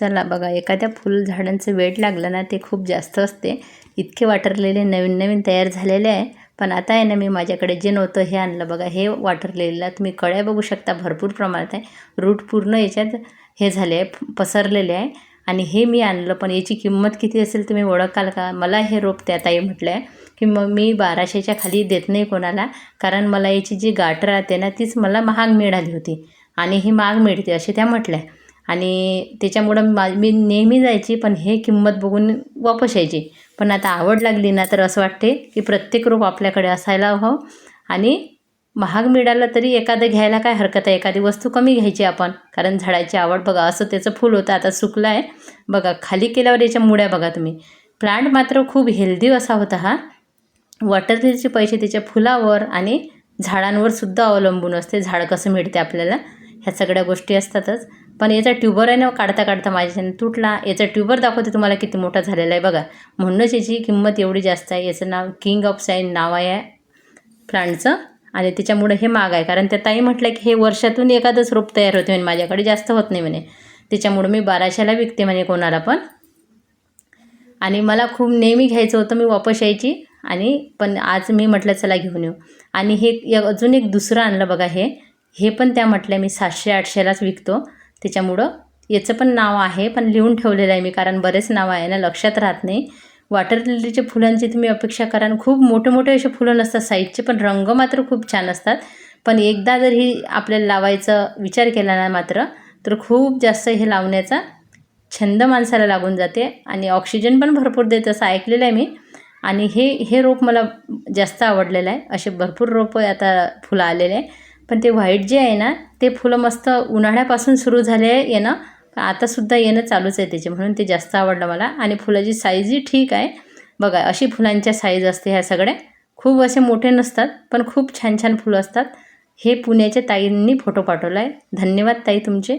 चला बघा एखाद्या फुलझाडांचं वेट लागलं ना ते खूप जास्त असते. इतके वाटरलेले नवीन नवीन तयार झालेले आहे. पण आता आहे ना मी माझ्याकडे जे नव्हतं हे आणलं बघा हे वाटरलेलं तुम्ही कळ्या बघू शकता भरपूर प्रमाणात आहे. रूट पूर्ण याच्यात हे झाले आहे पसरलेले आहे. आणि हे मी आणलं पण याची किंमत किती असेल तुम्ही ओळखाल का? मला हे रोप त्या ताई म्हटलं आहे की मग मी बाराशेच्या खाली देत नाही कोणाला कारण मला याची जी गाठ राहते ना तीच मला महाग मिळाली होती. आणि ही महाग मिळते असे त्या म्हटल्या आणि त्याच्यामुळं मा मी नेहमी जायची पण हे किंमत बघून वापस यायची. पण आता आवड लागली ना तर असं वाटते की प्रत्येक रोप आपल्याकडे असायला हवं. आणि महाग मिळालं तरी एखादं घ्यायला काय हरकत आहे? एखादी वस्तू कमी घ्यायची आपण. कारण झाडाची आवड बघा असं त्याचं फूल होतं आता सुकलं आहे. बघा खाली केल्यावर याच्या मुड्या बघा तुम्ही. प्लांट मात्र खूप हेल्दी असा होता हा. वॉटर पैसे त्याच्या फुलावर आणि झाडांवर सुद्धा अवलंबून असते. झाड कसं मिळते आपल्याला? ह्या सगळ्या गोष्टी असतातच. पण याचा ट्यूबर आहे ना काढता काढता माझ्याच्यानं तुटला. याचा ट्यूबर दाखवते तुम्हाला किती मोठा झालेला आहे बघा. म्हणूनच याची किंमत एवढी जास्त आहे. याचं नाव किंग ऑफ साईन नाव आहे प्लांटचं आणि त्याच्यामुळं हे माग आहे. कारण त्या ताई म्हटलं की हे वर्षातून एखादंच रोप तयार होते म्हणे. माझ्याकडे जास्त होत नाही म्हणे. त्याच्यामुळं मी बाराशेला विकते म्हणे कोणाला पण. आणि मला खूप नेहमी घ्यायचं होतं मी वापस यायची. आणि पण आज मी म्हटलं चला घेऊन येऊ. आणि हे अजून एक दुसरं आणलं बघा हे. हे पण त्या म्हटल्या मी सातशे आठशेलाच विकतो. त्याच्यामुळं याचं पण नाव आहे पण लिहून ठेवलेलं आहे मी कारण बरेच नावं आहे ना लक्षात राहत नाही. वॉटर लिलीच्या फुलांची तुम्ही अपेक्षा करा खूप मोठे मोठे असे फुलं नसतात साईजचे पण रंग मात्र खूप छान असतात. पण एकदा जर ही आपल्याला लावायचा विचार केला ना मात्र तर खूप जास्त हे लावण्याचा छंद माणसाला लागून जाते आणि ऑक्सिजन पण भरपूर देत असं ऐकलेलं आहे मी. आणि हे हे रोप मला जास्त आवडलेलं आहे. असे भरपूर रोपं आता फुलं आलेले आहे. पण ते व्हाईट जे आहे ना ते फुलं मस्त उन्हाळ्यापासून सुरू झाले आहे येणं. पण आतासुद्धा येणं चालूच आहे त्याचे म्हणून ते जास्त आवडलं मला. आणि फुलाची साईजही ठीक आहे. बघा अशी फुलांच्या साईज असते ह्या सगळ्या. खूप असे मोठे नसतात पण खूप छान छान फुलं असतात. हे पुण्याच्या ताईंनी फोटो पाठवला आहे धन्यवाद ताई तुमचे.